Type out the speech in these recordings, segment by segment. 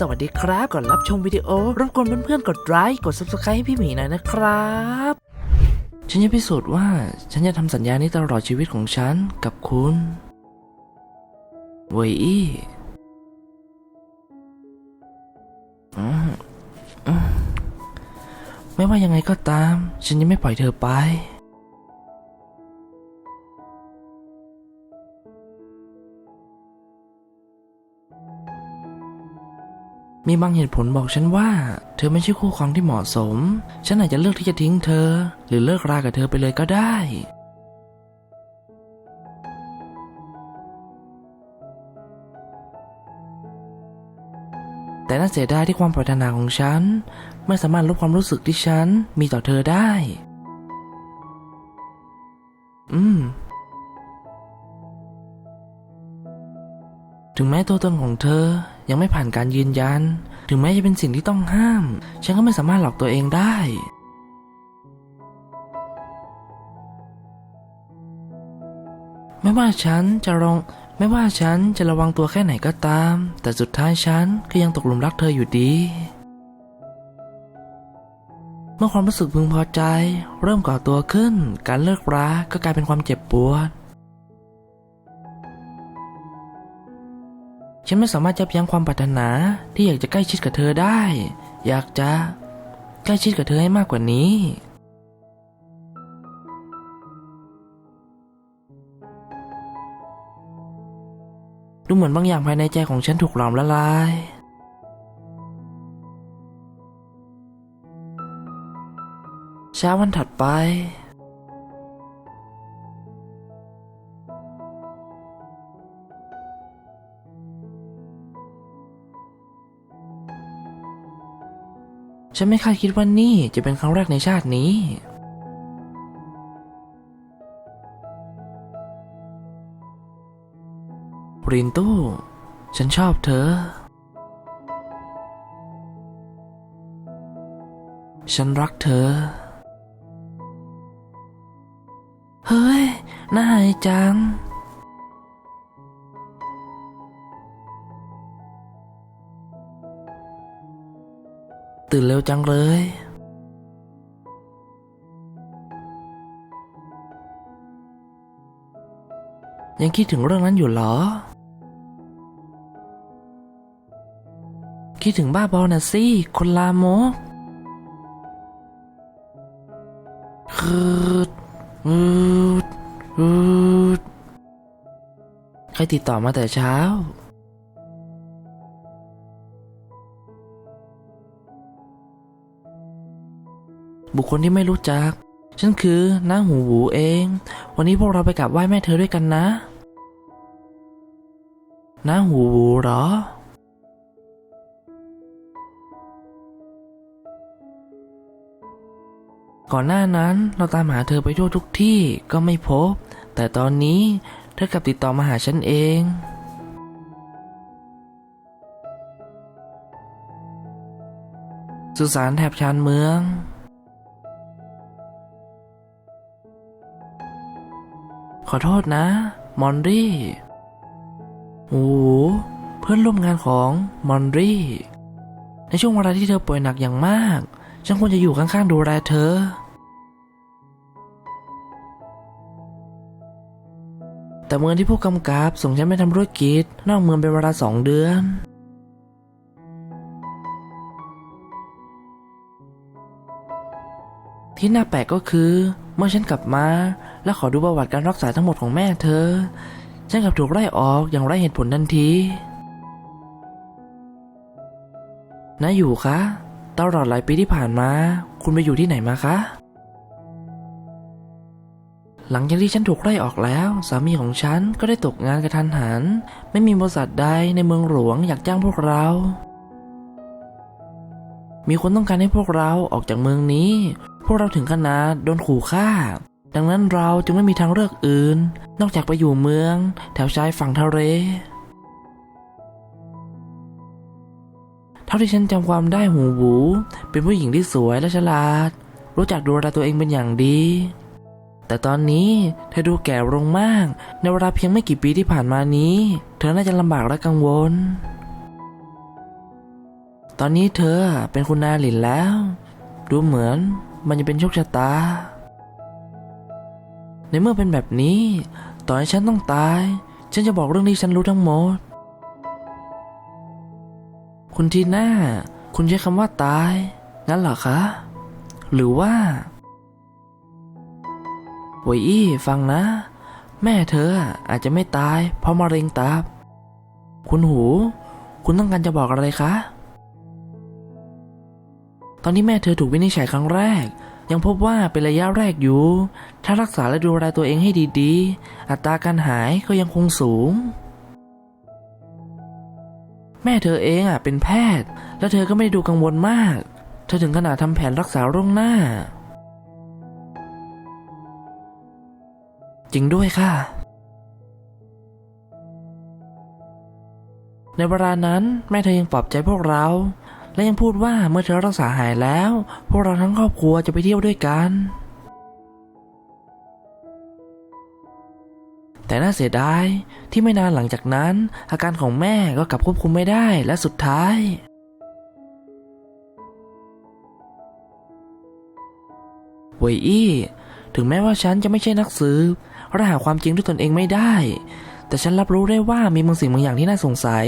สวัสดีครับก่อนรับชมวิดีโอรบกวนเพื่อนๆกดไลค์กด subscribe ให้พี่หมีหน่อยนะครับฉันจะพิสูจน์ว่าฉันจะทำสัญญานี้ตลอดชีวิตของฉันกับคุณเวยอี้ไม่ว่ายังไงก็ตาม ฉันยังไม่ปล่อยเธอไป มีบางเหตุผลบอกฉันว่า เธอไม่ใช่คู่ครองที่เหมาะสม ฉันอาจจะเลือกที่จะทิ้งเธอ หรือเลิกรากับเธอไปเลยก็ได้ แต่น่าเสียดายที่ความปรารถนาของฉัน ไม่สามารถลบความรู้สึกที่ฉันมีต่อเธอได้ อืมถึงแม้ตัวตนของเธอ ยังไม่ผ่านการยืนยัน ถึงแม้จะเป็นสิ่งที่ต้องห้าม ฉันก็ไม่สามารถหลอกตัวเองได้ ไม่ว่าฉันจะลองไม่ว่าฉันจะระวังตัวแค่ไหนก็ตาม แต่สุดท้ายฉันก็ยังตกหลุมรักเธออยู่ดี เมื่อความรู้สึกพึงพอใจ เริ่มก่อตัวขึ้น การเลิกราก็กลายเป็นความเจ็บปวด ฉันไม่สามารถยับยั้งความปรารถนาที่อยากจะใกล้ชิดกับเธอได้ อยากจะใกล้ชิดกับเธอให้มากกว่านี้ ดูเหมือนบางอย่างภายในใจของฉันถูกหลอมละลาย เช้าวันถัดไป ฉันไม่คาดคิดว่านี่จะเป็นครั้งแรกในชาตินี้ รินตู้ ฉันชอบเธอ ฉันรักเธอ เฮ้ย น่าอายจัง ตื่นเร็วจังเลย ยังคิดถึงเรื่องนั้นอยู่เหรอ คิดถึงบ้าบอน่ะสิ คนลามกคืดอืดอืดใครติดต่อมาแต่เช้า บุคคลที่ไม่รู้จัก ฉันคือน้าหูหูเอง วันนี้พวกเราไปกราบไหว้แม่เธอด้วยกันนะ น้าหูหูเหรอก่อนหน้านั้นเราตามหาเธอไปทั่วทุกที่ก็ไม่พบ แต่ตอนนี้เธอกลับติดต่อมาหาฉันเอง สุสานแถบชานเมือง อโทษนะ มอนรี่ โอ้เพื่อนร่วมงานของมอนรี่ ในช่วงเวลาที่เธอป่วยหนักอย่างมาก ฉันควรจะอยู่ข้างๆดูแลเธอ แต่เมืองที่ผู้กำกับส่งฉันไปทำธุรกิจ นอกเมืองเป็นเวลาสองเดือนที่น่าแปลกก็คือ เมื่อฉันกลับมา และขอดูประวัติการรักษาทั้งหมดของแม่เธอ ฉันกลับถูกไล่ออกอย่างไร้เหตุผลทันทีนะอยู่คะตลอดหลายปีที่ผ่านมา คุณไปอยู่ที่ไหนมาคะ หลังจากที่ฉันถูกไล่ออกแล้ว สามีของฉันก็ได้ตกงานกระทันหัน ไม่มีบริษัทใดในเมืองหลวงอยากจ้างพวกเรา มีคนต้องการให้พวกเราออกจากเมืองนี้ พวกเราถึงขนาดโดนขู่ฆ่า ดังนั้นเราจึงไม่มีทางเลือกอื่น นอกจากไปอยู่เมือง แถวชายฝั่งทะเล เท่าที่ฉันจำความได้หูหูเป็นผู้หญิงที่สวยและฉลาด รู้จักดูแลตัวเองเป็นอย่างดี แต่ตอนนี้เธอดูแก่ลงมาก ในเวลาเพียงไม่กี่ปีที่ผ่านมานี้ เธอน่าจะลำบากและกังวล ตอนนี้เธอเป็นคุณนาหลินแล้ว ดูเหมือนมันจะเป็นโชคชะตา ในเมื่อเป็นแบบนี้ ต่อให้ฉันต้องตาย ฉันจะบอกเรื่องที่ฉันรู้ทั้งหมด คุณทีน่า คุณใช้คำว่าตาย งั้นเหรอคะ หรือว่าวยอี้ฟังนะ แม่เธออาจจะไม่ตาย เพราะมะเร็งตับ คุณหู คุณต้องการจะบอกอะไรคะ ตอนที่แม่เธอถูกวินิจฉัยครั้งแรก ยังพบว่าเป็นระยะแรกอยู่ ถ้ารักษาและดูแลตัวเองให้ดีๆ อัตราการหายก็ยังคงสูง แม่เธอเองอะเป็นแพทย์ และเธอก็ไม่ได้ดูกังวลมาก เธอถึงขนาดทำแผนรักษาล่วงหน้า จริงด้วยค่ะในเวลานั้นแม่เธอยังปลอบใจพวกเรา และยังพูดว่าเมื่อเธอรักษาหายแล้ว พวกเราทั้งครอบครัวจะไปเที่ยวด้วยกัน แต่น่าเสียดายที่ไม่นานหลังจากนั้น อาการของแม่ก็กลับควบคุมไม่ได้และสุดท้ายเวยอี้ถึงแม้ว่าฉันจะไม่ใช่นักสืบและหาความจริงด้วยตนเองไม่ได้ แต่ฉันรับรู้ได้ว่ามีบางสิ่งบางอย่างที่น่าสงสัย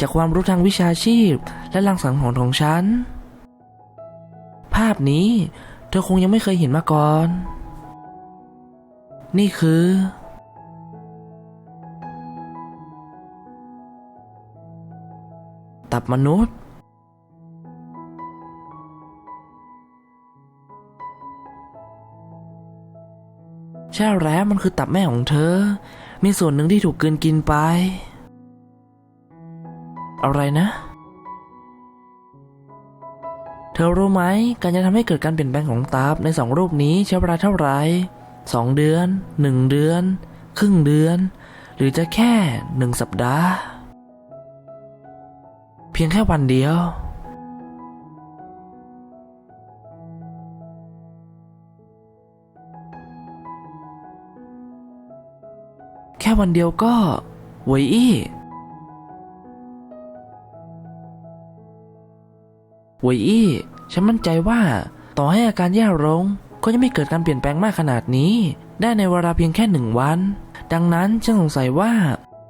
จากความรู้ทางวิชาชีพ และลังสังหรณ์ของฉัน ภาพนี้ เธอคงยังไม่เคยเห็นมาก่อน นี่คือ ตับมนุษย์ ช่แล้วมันคือตับแม่ของเธอ มีส่วนหนึ่งที่ถูกกลืนกินไป อะไรนะ เธอรู้ไหม การจะทำให้เกิดการเปลี่ยนแปลงของตับในสองรูปนี้ใช้เวลาเท่าไหร่สองเดือนหนึ่งเดือน ครึ่งเดือน หรือจะแค่หนึ่งสัปดาห์ เพียงแค่วันเดียว วันเดียวก็เวยอี้เวยอี้ฉันมั่นใจว่าต่อให้อาการแย่ลงก็จะไม่เกิดการเปลี่ยนแปลงมากขนาดนี้ ได้ในเวลาเพียงแค่หนึ่งวัน ดังนั้นฉันสงสัยว่า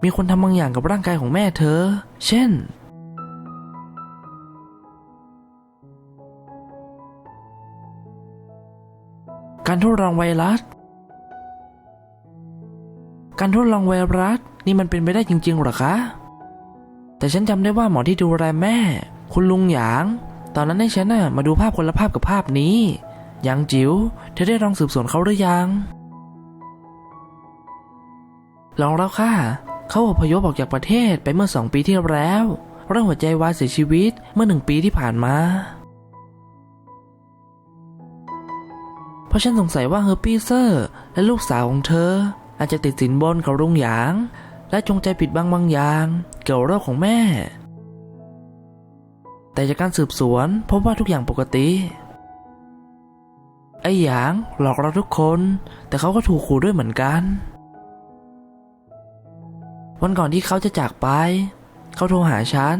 มีคนทำบางอย่างกับร่างกายของแม่เธอ เช่น การทดลองไวรัส การทดลองไวรัสนี่มันเป็นไปได้จริง ๆหรอคะ แต่ฉันจำได้ว่าหมอที่ดูแลแม่ คุณลุงหยาง ตอนนั้นให้ฉันน่ะมาดูภาพคนละภาพกับภาพนี้หยางจิ๋วเธอได้ลองสืบสวนเขาหรือยัง ลองแล้วค่ะ เขาอพยพออกจากประเทศไปเมื่อสองปีที่แล้วเรื่องหัวใจวายเสียชีวิตเมื่อหนึ่งปีที่ผ่านมา เพราะฉันสงสัยว่าเฮอร์ปี้เซอร์ และลูกสาวของเธอ อาจจะติดสินบนกับลุงหยาง และจงใจปิดบังบางอย่าง เกี่ยวกับโรคของแม่ แต่จากการสืบสวนพบว่าทุกอย่างปกติ ไอ้หยางหลอกเราทุกคน แต่เขาก็ถูกขู่ด้วยเหมือนกัน วันก่อนที่เขาจะจากไป เขาโทรหาฉัน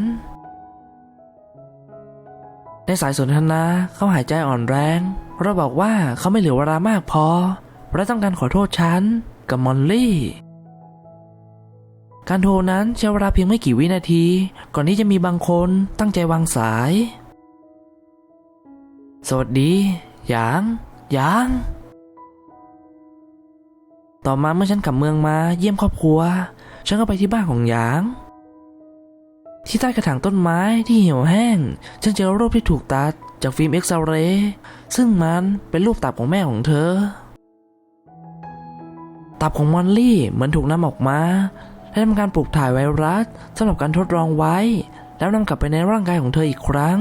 ในสายสนทนาเขาหายใจอ่อนแรง เราบอกว่าเขาไม่เหลือเวลามากพอ และต้องการขอโทษฉัน กับมอลลี่ การโทรนั้นใช้เวลาเพียงไม่กี่วินาที ก่อนที่จะมีบางคนตั้งใจวางสาย สวัสดีหยางหยาง ต่อมาเมื่อฉันกลับเมืองมาเยี่ยมครอบครัว ฉันก็ไปที่บ้านของหยาง ที่ใต้กระถางต้นไม้ที่เหี่ยวแห้ง ฉันเจอรูปที่ถูกตัดจากฟิล์มเอ็กซเรย์ซึ่งมันเป็นรูปตับของแม่ของเธอ ตับของมอนลี่เหมือนถูกนำออกมาและทำการปลูกถ่ายไวรัสสำหรับการทดลองไว้ แล้วนำกลับไปในร่างกายของเธออีกครั้ง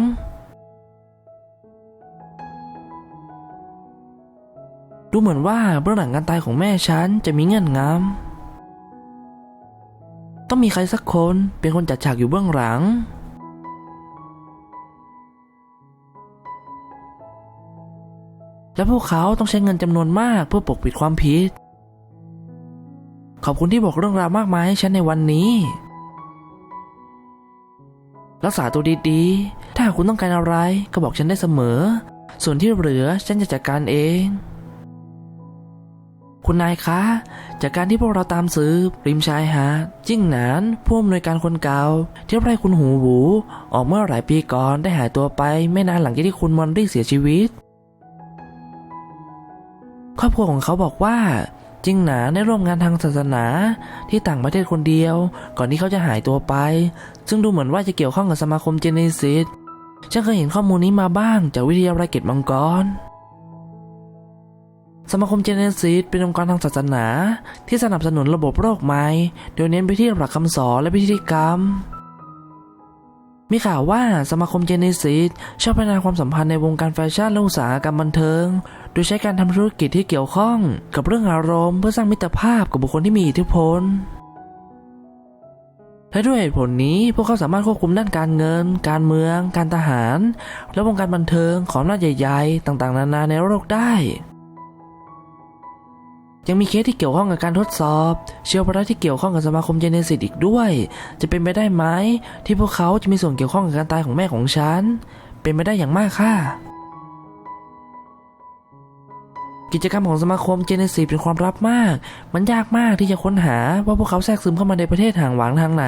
ดูเหมือนว่าเบื้องหลังการตายของแม่ฉันจะมีเงื่อนงำต้องมีใครสักคนเป็นคนจัดฉากอยู่เบื้องหลังและพวกเขาต้องใช้เงินจำนวนมากเพื่อปกปิดความผิด ขอบคุณที่บอกเรื่องราวมากมายให้ฉันในวันนี้ รักษาตัวดีๆ ถ้าคุณต้องการอะไรก็บอกฉันได้เสมอ ส่วนที่เหลือฉันจะจัดการเอง คุณนายคะ จากการที่พวกเราตามสืบริมชายหาดจิ้งหนานผู้อำนวยการคนเก่าที่ไร่คุณหูหวู ออกเมื่อหลายปีก่อนได้หายตัวไป ไม่นานหลังจากที่คุณมอนรี่เสียชีวิต ครอบครัวของเขาบอกว่า จิงหนาได้ร่วมงานทางศาสนาที่ต่างประเทศคนเดียว ก่อนที่เขาจะหายตัวไป ซึ่งดูเหมือนว่าจะเกี่ยวข้องกับสมาคมเจเนซิสฉันเคยเห็นข้อมูลนี้มาบ้างจากวิทยาลัยเกตมังกร สมาคมเจเนซิสเป็นองค์กรทางศาสนา ที่สนับสนุนระบบโรคใหม่โดยเน้นไปที่หลักคำสอนและพิธีกรรม มีข่าวว่าสมาคมเจเนซิสชอบพัฒนาความสัมพันธ์ในวงการแฟชั่นและอุตสาหกรรมบันเทิง โดยใช้การทำธุรกิจที่เกี่ยวข้องกับเรื่องอารมณ์เพื่อสร้างมิตรภาพกับบุคคลที่มีอิทธิพลและด้วยเหตุผลนี้พวกเขาสามารถควบคุมด้านการเงิน การเมือง การทหาร และวงการบันเทิงของอำนาจใหญ่ ๆ ต่างๆ นานาในโลกได้ ยังมีเคสที่เกี่ยวข้องกับการทดสอบ เชื้อไวรัสที่เกี่ยวข้องกับสมาคมเจเนซิสอีกด้วย จะเป็นไปได้ไหมที่พวกเขาจะมีส่วนเกี่ยวข้องกับการตายของแม่ของฉัน เป็นไปได้อย่างมากค่ะ กิจกรรมของสมาคมเจเนซิสเป็นความลับมาก มันยากมากที่จะค้นหาว่าพวกเขาแทรกซึมเข้ามาในประเทศห่างหวางทางไหน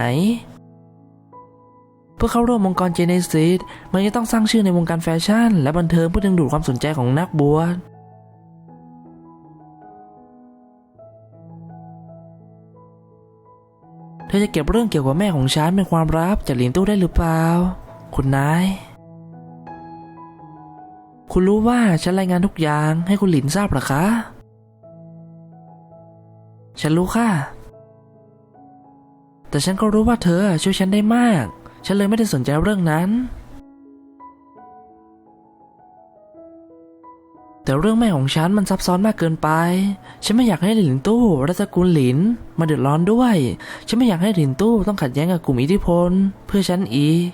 เพื่อเข้าร่วมองค์กรเจเนซิสมันจะต้องสร้างชื่อในวงการแฟชั่น และบันเทิงเพื่อดึงดูดความสนใจของนักบวช ธอจะเก็บเรื่องเกี่ยวกับแม่ของฉันเป็นความลับจากหลินตู้ได้หรือเปล่า คุณนาย คุณรู้ว่าฉันรายงานทุกอย่างให้คุณหลินทราบหรอคะ ฉันรู้ค่ะ แต่ฉันก็รู้ว่าเธอช่วยฉันได้มาก ฉันเลยไม่ได้สนใจเรื่องนั้น แต่เรื่องแม่ของฉันมันซับซ้อนมากเกินไป ฉันไม่อยากให้หลินตู้และตระกูลหลินมาเดือดร้อนด้วย ฉันไม่อยากให้หลินตู้ต้องขัดแย้งกับกลุ่มอิทธิพล เพื่อฉันอีก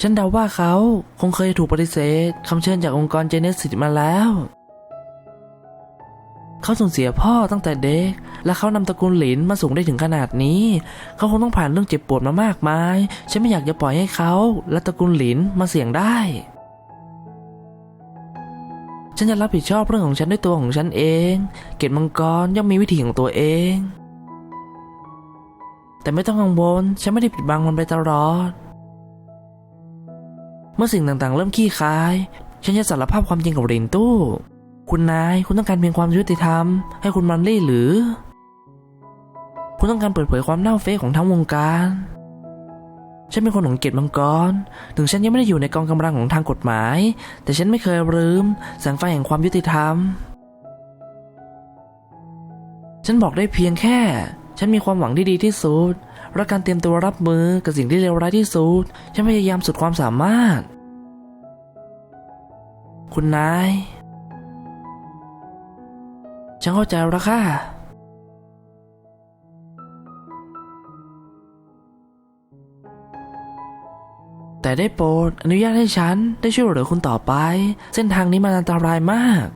ฉันเดาว่าเขาคงเคยถูกปฏิเสธคำเชิญจากองค์กรเจเนซิสมาแล้ว เขาสูญเสียพ่อตั้งแต่เด็ก และเขานำตระกูลหลินมาสูงได้ถึงขนาดนี้ เขาคงต้องผ่านเรื่องเจ็บปวดมามากมาย ฉันไม่อยากจะปล่อยให้เขา และตระกูลหลินมาเสี่ยงได้ ฉันจะรับผิดชอบเรื่องของฉันด้วยตัวของฉันเอง เกตมังกรย่อมมีวิธีของตัวเอง แต่ไม่ต้องกังวล ฉันไม่ได้ปิดบังมันไปตลอด เมื่อสิ่งต่างๆ เริ่มขี้คาย ฉันจะสารภาพความจริงกับหลินตู้ คุณนาย คุณต้องการเพียงความยุติธรรม ให้คุณมันลี่หรือ คุณต้องการเปิดเผยความเน่าเฟะของทั้งวงการ ฉันเป็นคนของเกตมังกร ถึงฉันยังไม่ได้อยู่ในกองกำลังของทางกฎหมาย แต่ฉันไม่เคยลืมแสงไฟแห่งความยุติธรรม ฉันบอกได้เพียงแค่ ฉันมีความหวังที่ดีที่สุดและการเตรียมตัวรับมือกับสิ่งที่เลวร้ายที่สุด ฉันพยายามสุดความสามารถ คุณนาย ฉันเข้าใจแล้วค่ะ ได้โปรดอนุญาตให้ฉันได้ช่วยเหลือคุณต่อไป เส้นทางนี้มันอันตรายมาก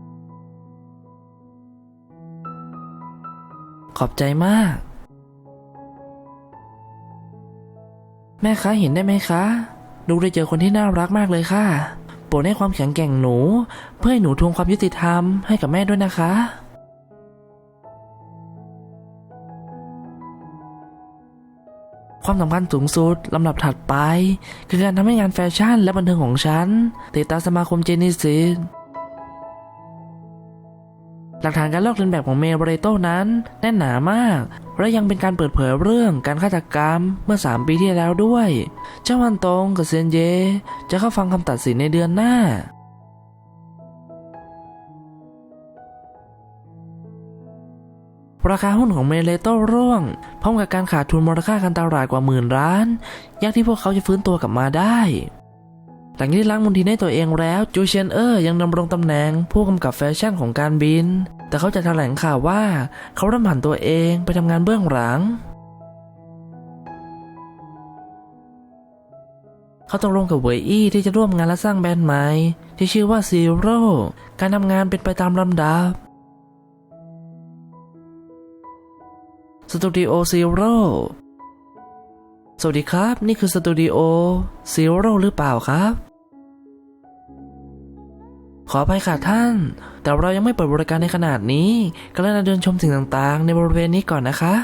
ขอบใจมาก แม่คะเห็นได้ไหมคะ ดูได้เจอคนที่น่ารักมากเลยค่ะ โปรดให้ความแข็งแกร่งหนู เพื่อให้หนูทวงความยุติธรรมให้กับแม่ด้วยนะคะ ความสำคัญสูงสุดลำดับถัดไป คือการทำให้งานแฟชั่นและบันเทิงของฉันติดตามสมาคมเจนิซิสหลักฐานการลอกเลียนแบบของเมย์บรโตนั้นแน่นหนามาก และยังเป็นการเปิดเผยเรื่องการฆาตกรรมเมื่อ 3 ปีที่แล้วด้วย เจ้าวันตงกับเซนเย จะเข้าฟังคำตัดสินในเดือนหน้า ราคาหุ้นของเมเลโตร่วง พร้อมกับการขาดทุนมูลค่าการตลาดกว่าหมื่นล้าน ยากที่พวกเขาจะฟื้นตัวกลับมาได้หลังที่ล้างมลทินให้ตัวเองแล้ว จูเชียนเออร์ยังดำรงตำแหน่งผู้กำกับแฟชั่นของการบิน แต่เขาจะแถลงข่าวว่าเขาเริ่มผันตัวเองไปทำงานเบื้องหลัง เขาตกลงกับเวยอี้ที่จะร่วมงานและสร้างแบรนด์ใหม่ ที่ชื่อว่าซีโร่การทำงานเป็นไปตามลำดับ สตูดิโอซีโร่สวัสดีครับ นี่คือสตูดิโอซีโร่หรือเปล่าครับ ขออภัยค่ะท่าน แต่เรายังไม่เปิดบริการในขนาดนี้ก็เลยเดินชมสิ่งต่างๆ ในบริเวณนี้ก่อนนะคะ